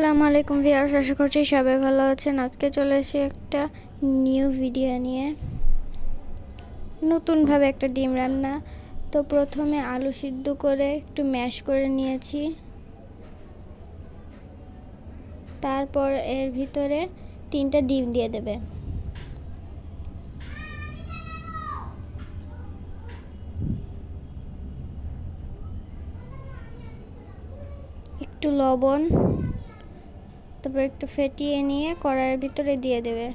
আসসালামু আলাইকুম ভিউয়ার্স, আশা করছি সবাই ভালো আছেন। আজকে চলে এসেছি একটা নিউ ভিডিও নিয়ে। নতুনভাবে একটা ডিম রান্না। তো প্রথমে আলু সিদ্ধ করে একটু ম্যাশ করে নিয়েছি। তারপর এর ভিতরে তিনটা ডিম দিয়ে দেবে। একটু লবণ। তারপর একটু ফেটিয়ে নিয়ে কড়াইয়ের ভিতরে দিয়ে দেবে।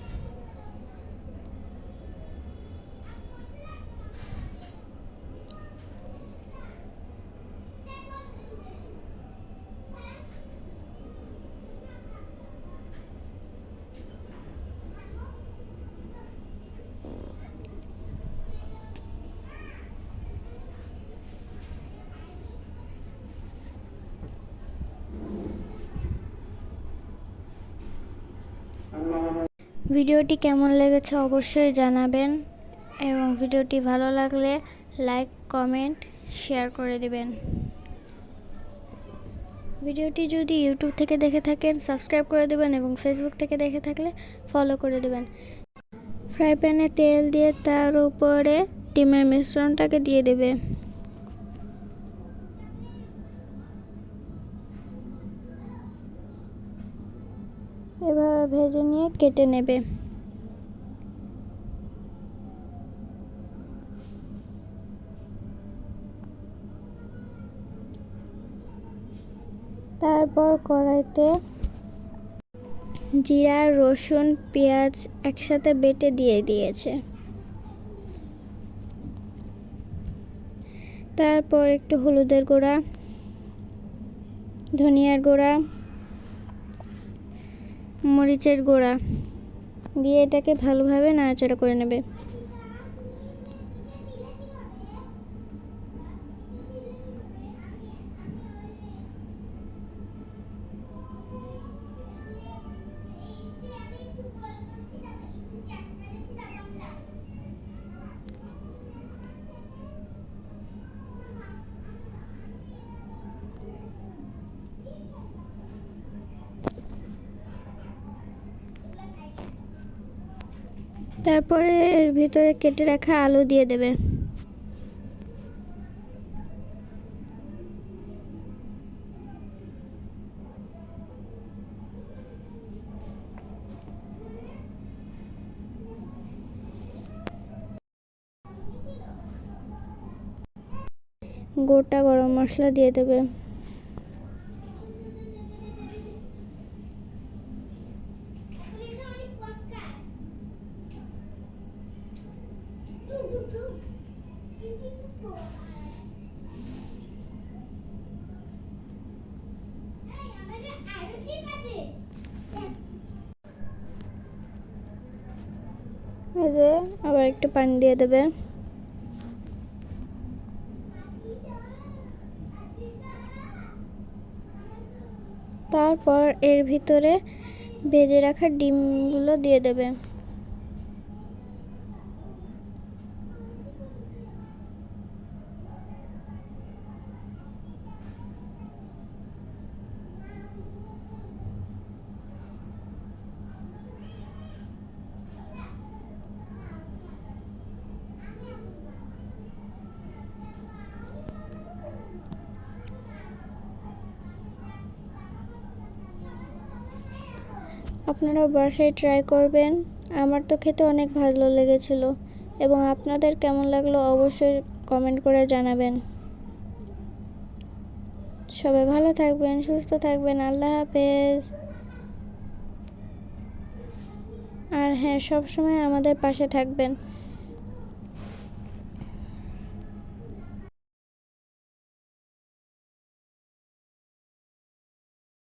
ভিডিওটি কেমন লেগেছে অবশ্যই জানাবেন এবং ভিডিওটি ভালো লাগলে লাইক, কমেন্ট, শেয়ার করে দিবেন। ভিডিওটি যদি ইউটিউব থেকে দেখে থাকেন, সাবস্ক্রাইব করে দেবেন এবং ফেসবুক থেকে দেখে থাকলে ফলো করে দেবেন। ফ্রাই প্যানে তেল দিয়ে তার উপরে ডিমের মিশ্রণটাকে দিয়ে দেবে। এভাবে ভেজে নিয়ে কেটে নেবে। তারপর কড়াইতে জিরা, রসুন, পেঁয়াজ একসাথে বেটে দিয়ে দিয়েছে। তারপর একটু হলুদের গুঁড়া, ধনিয়ার গুঁড়া মরিচের গুঁড়া। দিয়ে এটাকে ভালোভাবে নাড়াচাড়া করে নেবে। তারপরে এর ভিতরে কেটে রাখা আলু দিয়ে দেবে। গোটা গরম মশলা দিয়ে দেবে। যে আবার একটু পানি দিয়ে দেবে। তারপর এর ভিতরে ভেজে রাখা ডিমগুলো দিয়ে দেবে। আপনারাও বাসায় ট্রাই করবেন। আমার তো খেতে অনেক ভালো লেগেছিল এবং আপনাদের কেমন লাগল অবশ্যই কমেন্ট করে জানাবেন। সবাই ভালো থাকবেন, সুস্থ থাকবেন, আল্লাহ হাফেজ। আর হ্যাঁ সবসময় আমাদের পাশে থাকবেন।